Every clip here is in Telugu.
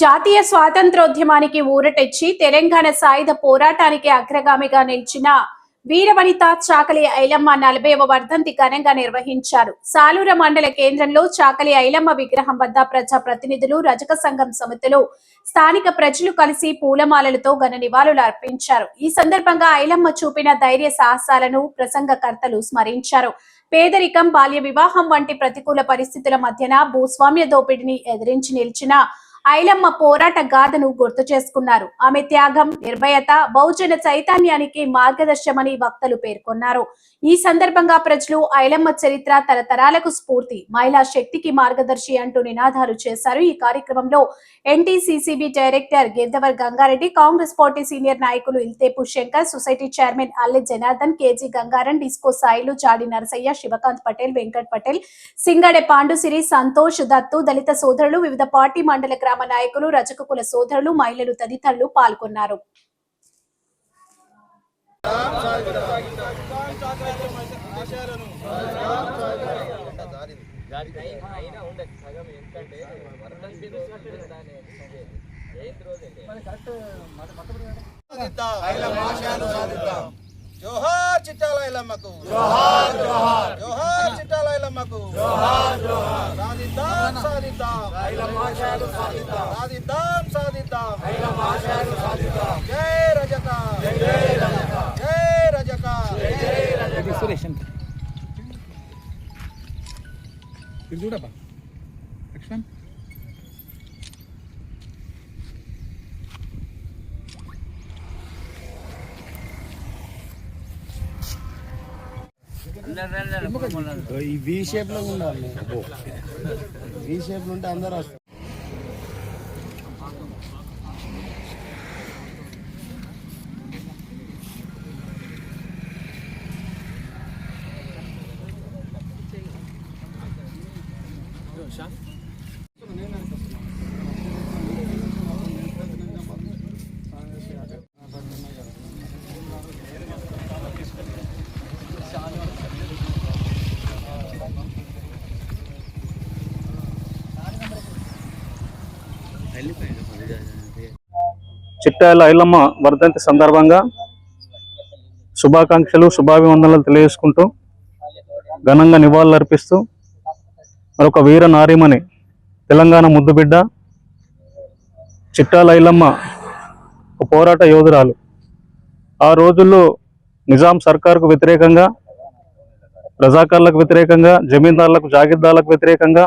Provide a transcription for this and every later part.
జాతీయ స్వాతంత్రోద్యమానికి ఊరటెచ్చి తెలంగాణ సాయుధ పోరాటానికి అగ్రగామిగా నిలిచిన వీరవనిత చాకలి ఐలమ్మ నలభైవ వర్ధంతి ఘనంగా నిర్వహించారు. సాలూర మండల కేంద్రంలో చాకలి ఐలమ్మ విగ్రహం వద్ద ప్రజా ప్రతినిధులు రజక సంఘం సమితులు స్థానిక ప్రజలు కలిసి పూలమాలలతో ఘన నివాళులు అర్పించారు. ఈ సందర్భంగా ఐలమ్మ చూపిన ధైర్య సాహసాలను ప్రసంగకర్తలు స్మరించారు. పేదరికం బాల్య వివాహం వంటి ప్రతికూల పరిస్థితుల మధ్యన భూస్వామ్య దోపిడీని ఎదిరించి నిలిచిన ఐలమ్మ పోరాట గాథను గుర్తు చేసుకున్నారు. ఆమె త్యాగం నిర్భయత బహుజన చైతన్యానికి మార్గదర్శమని వక్తలు పేర్కొన్నారు. ఈ సందర్భంగా ప్రజలు ఐలమ్మ చరిత్ర తరతరాలకు స్ఫూర్తి మహిళా శక్తికి మార్గదర్శి అంటూ నినాదాలు చేశారు. ఈ కార్యక్రమంలో NTCCB director Giddavar Gangareddy Congress party senior నాయకులు Ilthepu Shankar society chairman Alle Janardhan KG Gangaram Disco Sailu Jadi Narasaiah Shivakanth Patel Venkat Patel Singade Pandusiri Santosh Dattu దళిత సోదరులు వివిధ పార్టీ మండల గ్రామ నాయకులు రజక కుల సోదరులు మహిళలు తదితరులు పాల్గొన్నారు. జోహార్ చిట్టాలైలమ్మకు జోహార్ జోహార్. జోహార్. జోహార్ సాధిద్దాం సాధిద్దాం. సాధిద్దాం. సాధిద్దాం జై రజక. జై రజక. సురేష్ ఇది చూడబ్బా. ఈ వి షేప్లో ఉండాలి. వి షేప్లో ఉంటే అందరూ వస్తారు. చిట్టాల ఐలమ్మ వర్ధంతి సందర్భంగా శుభాకాంక్షలు శుభాభివందనలు తెలియజేసుకుంటూ ఘనంగా నివాళులు అర్పిస్తూ మరొక వీర నారీమణి తెలంగాణ ముద్దుబిడ్డ చిట్టాల ఐలమ్మ ఒక పోరాట యోధురాలు. ఆ రోజుల్లో నిజాం సర్కార్కు వ్యతిరేకంగా రజాకార్లకు వ్యతిరేకంగా జమీందారులకు జాగీర్దార్లకు వ్యతిరేకంగా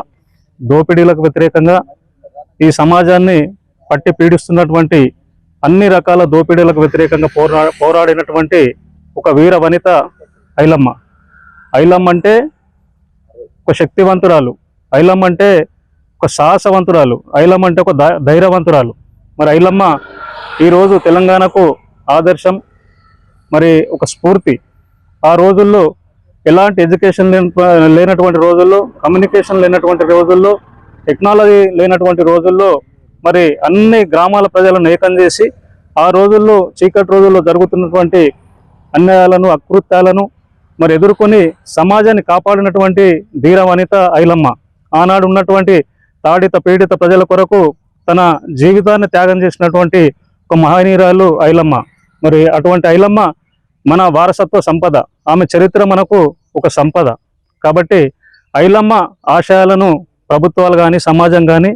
దోపిడీలకు వ్యతిరేకంగా ఈ సమాజాన్ని పట్టి పీడిస్తున్నటువంటి అన్ని రకాల దోపిడీలకు వ్యతిరేకంగా పోరా పోరాడినటువంటి ఒక వీర వనిత ఐలమ్మ. ఐలమ్మ అంటే ఒక శక్తివంతురాలు. ఐలమ్మ అంటే ఒక సాహసవంతురాలు. ఐలమ్మ అంటే ఒక ధైర్యవంతురాలు. మరి ఐలమ్మ ఈరోజు తెలంగాణకు ఆదర్శం మరి ఒక స్ఫూర్తి. ఆ రోజుల్లో ఎలాంటి ఎడ్యుకేషన్ లేని- లేనటువంటి రోజుల్లో కమ్యూనికేషన్ లేనటువంటి రోజుల్లో టెక్నాలజీ లేనటువంటి రోజుల్లో మరి అన్ని గ్రామాల ప్రజలను ఏకం చేసి ఆ రోజుల్లో చీకటి రోజుల్లో జరుగుతున్నటువంటి అన్యాయాలను అకృత్యాలను మరి ఎదుర్కొని సమాజాన్ని కాపాడినటువంటి ధీర వనిత ఐలమ్మ. ఆనాడు ఉన్నటువంటి తాడిత పీడిత ప్రజల కొరకు తన జీవితాన్ని త్యాగం చేసినటువంటి ఒక మహనీయురాలు ఐలమ్మ. మరి అటువంటి ఐలమ్మ మన వారసత్వ సంపద ఆమె చరిత్ర మనకు ఒక సంపద. కాబట్టి ఐలమ్మ ఆశయాలను ప్రభుత్వాలు కానీ సమాజం కానీ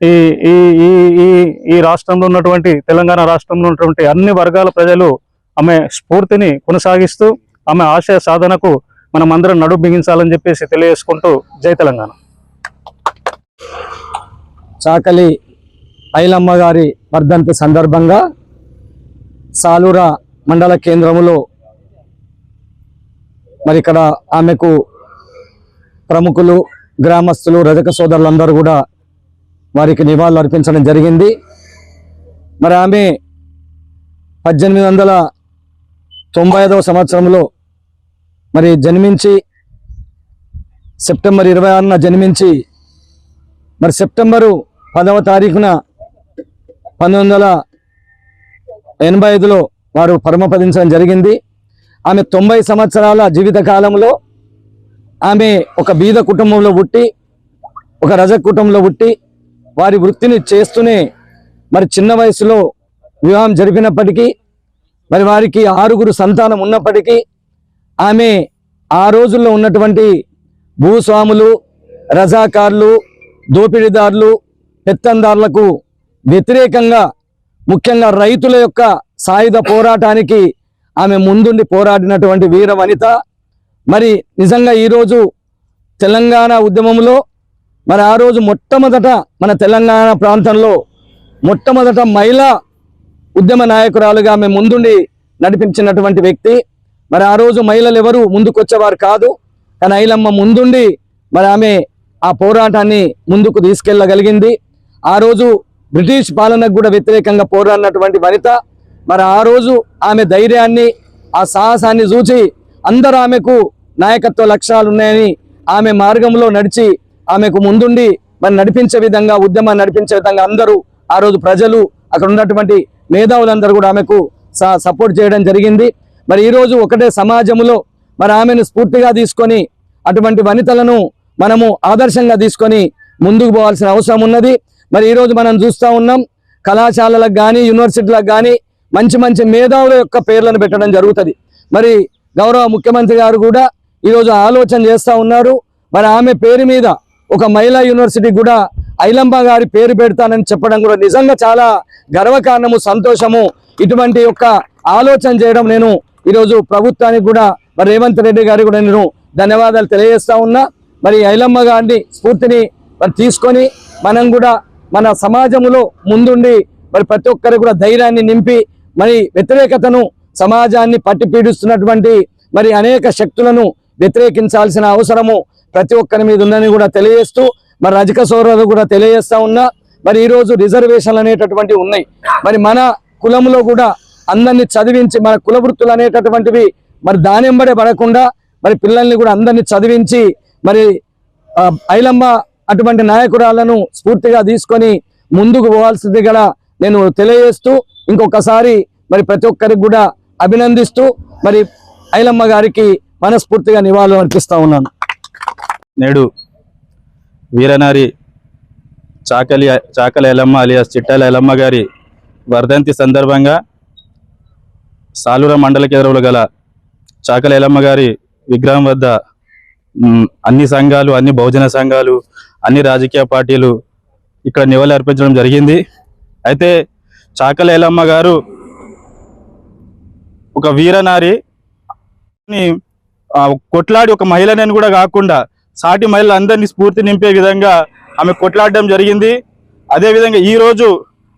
ఈ ఈ ఈ ఈ ఈ రాష్ట్రంలో ఉన్నటువంటి తెలంగాణ రాష్ట్రంలో ఉన్నటువంటి అన్ని వర్గాల ప్రజలు ఆమె స్ఫూర్తిని కొనసాగిస్తూ ఆమె ఆశయ సాధనకు మనమందరం అందరం బిగించాలని చెప్పేసి తెలియజేసుకుంటూ జై తెలంగాణ. చాకలి ఐలమ్మ గారి వర్ధంతి సందర్భంగా సాలూర మండల కేంద్రములో మరి ఇక్కడ ఆమెకు ప్రముఖులు గ్రామస్తులు రజక సోదరులందరూ కూడా వారికి నివాళులు అర్పించడం జరిగింది. మరి ఆమె పద్దెనిమిది వందల తొంభై ఐదవ సంవత్సరంలో మరి జన్మించి సెప్టెంబర్ ఇరవై ఆరున జన్మించి మరి సెప్టెంబరు పదవ తారీఖున పంతొమ్మిది వందల ఎనభై ఐదులో వారు పరమపదించడం జరిగింది. ఆమె తొంభై సంవత్సరాల జీవిత కాలంలో ఆమె ఒక బీద కుటుంబంలో పుట్టి ఒక రజ కుటుంబంలో పుట్టి వారి వృత్తిని చేస్తూనే మరి చిన్న వయసులో వివాహం జరిపినప్పటికీ మరి వారికి ఆరుగురు సంతానం ఉన్నప్పటికీ ఆమె ఆ రోజుల్లో ఉన్నటువంటి భూస్వాములు రజాకారులు దోపిడీదారులు పెత్తందారులకు వ్యతిరేకంగా ముఖ్యంగా రైతుల యొక్క సాయుధ పోరాటానికి ఆమె ముందుండి పోరాడినటువంటి వీర వనిత మరి నిజంగా ఈరోజు తెలంగాణ ఉద్యమంలో మరి ఆ రోజు మొట్టమొదట మన తెలంగాణ ప్రాంతంలో మొట్టమొదట మహిళా ఉద్యమ నాయకురాలుగా ఆమె ముందుండి నడిపించినటువంటి వ్యక్తి. మరి ఆ రోజు మహిళలు ఎవరు ముందుకొచ్చేవారు కాదు. కానీ ఐలమ్మ ముందుండి మరి ఆమె ఆ పోరాటాన్ని ముందుకు తీసుకెళ్ళగలిగింది. ఆ రోజు బ్రిటిష్ పాలనకు కూడా వ్యతిరేకంగా పోరాడినటువంటి వనిత. మరి ఆ రోజు ఆమె ధైర్యాన్ని ఆ సాహసాన్ని చూచి అందరూ ఆమెకు నాయకత్వ లక్ష్యాలు ఉన్నాయని ఆమె మార్గంలో నడిచి ఆమెకు ముందుండి మరి నడిపించే విధంగా ఉద్యమాన్ని నడిపించే విధంగా అందరూ ఆ రోజు ప్రజలు అక్కడ ఉన్నటువంటి మేధావులందరూ కూడా ఆమెకు స- సపోర్ట్ చేయడం జరిగింది. మరి ఈరోజు ఒకటే సమాజంలో మరి ఆమెను స్ఫూర్తిగా తీసుకొని అటువంటి వనితలను మనము ఆదర్శంగా తీసుకొని ముందుకు పోవాల్సిన అవసరం ఉన్నది. మరి ఈరోజు మనం చూస్తూ ఉన్నాం కళాశాలలకు కానీ యూనివర్సిటీలకు కానీ మంచి మంచి మేధావుల యొక్క పేర్లను పెట్టడం జరుగుతుంది. మరి గౌరవ ముఖ్యమంత్రి గారు కూడా ఈరోజు ఆలోచన చేస్తూ ఉన్నారు. మరి ఆమె పేరు మీద ఒక మహిళా యూనివర్సిటీ కూడా ఐలంబ గారి పేరు పెడతానని చెప్పడం కూడా నిజంగా చాలా గర్వకారణము సంతోషము. ఇటువంటి యొక్క ఆలోచన చేయడం నేను ఈరోజు ప్రభుత్వానికి కూడా మరి రేవంత్ రెడ్డి గారికి కూడా నేను ధన్యవాదాలు తెలియజేస్తా ఉన్నా. మరి ఐలమ్మ గారిని స్ఫూర్తిని మరి తీసుకొని మనం కూడా మన సమాజంలో ముందుండి మరి ప్రతి ఒక్కరికి కూడా ధైర్యాన్ని నింపి మరి వ్యతిరేకతను సమాజాన్ని పట్టి పీడిస్తున్నటువంటి మరి అనేక శక్తులను వ్యతిరేకించాల్సిన అవసరము ప్రతి ఒక్కరి మీద ఉందని కూడా తెలియజేస్తూ మరి రజక సోదరులు కూడా తెలియజేస్తా ఉన్నా మరి ఈరోజు రిజర్వేషన్లు అనేటటువంటివి ఉన్నాయి. మరి మన కులంలో కూడా అందరినీ చదివించి మన కుల వృత్తులు అనేటటువంటివి మరి దానింబడే పడకుండా మరి పిల్లల్ని కూడా అందరినీ చదివించి మరి ఐలమ్మ అటువంటి నాయకురాలను స్ఫూర్తిగా తీసుకొని ముందుకు పోవాల్సింది కూడా నేను తెలియజేస్తూ ఇంకొకసారి మరి ప్రతి ఒక్కరికి కూడా అభినందిస్తూ మరి ఐలమ్మ గారికి మనస్ఫూర్తిగా నివాళులు అర్పిస్తూ ఉన్నాను. నేడు వీరనారి చాకలి చాకలి ఎలమ్మ అలియాస్ చిట్టాల ఎలమ్మ గారి వర్ధంతి సందర్భంగా సాలూర మండల కేంద్రంలో గల చాకలి ఎలమ్మ గారి విగ్రహం వద్ద అన్ని సంఘాలు అన్ని బహుజన సంఘాలు అన్ని రాజకీయ పార్టీలు ఇక్కడ నివాళి అర్పించడం జరిగింది. అయితే చాకలి ఎలమ్మ గారు ఒక వీరనారి కొట్లాడి ఒక మహిళనని కూడా కాకుండా సాటి మహిళలందరినీ స్ఫూర్తి నింపే విధంగా ఆమె కొట్లాడడం జరిగింది. అదేవిధంగా ఈరోజు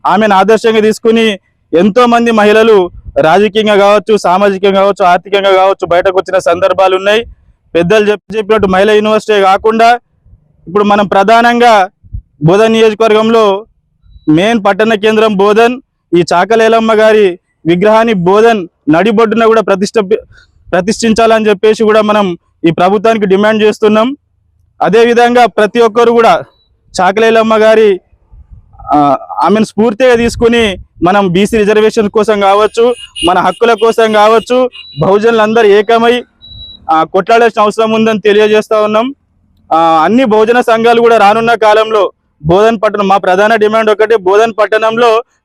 ఆమెను ఆదర్శంగా తీసుకుని ఎంతోమంది మహిళలు రాజకీయంగా కావచ్చు సామాజికంగా కావచ్చు ఆర్థికంగా కావచ్చు బయటకు వచ్చిన సందర్భాలు ఉన్నాయి. పెద్దలు చెప్పి చెప్పినట్టు మహిళా యూనివర్సిటీ కాకుండా ఇప్పుడు మనం ప్రధానంగా బోధన్ నియోజకవర్గంలో మెయిన్ పట్టణ కేంద్రం బోధన్ ఈ చాకలేలమ్మ గారి విగ్రహాన్ని బోధన్ నడిబొడ్డున కూడా ప్రతిష్ట ప్రతిష్ఠించాలని చెప్పేసి కూడా మనం ఈ ప్రభుత్వానికి డిమాండ్ చేస్తున్నాం. అదే విధంగా ప్రతి ఒక్కరు కూడా చాకలేలమ్మ గారి ఆమెను స్ఫూర్తిగా తీసుకుని మనం బీసీ రిజర్వేషన్ కోసం కావచ్చు మన హక్కుల కోసం కావచ్చు బహుజనులందరూ ఏకమై కొట్లాడాల్సిన అవసరం ఉందని తెలియజేస్తూ ఉన్నాం. అన్ని బహుజన సంఘాలు కూడా రానున్న కాలంలో బోధన్ పట్టణం మా ప్రధాన డిమాండ్ ఒకటి బోధన్ పట్టణంలో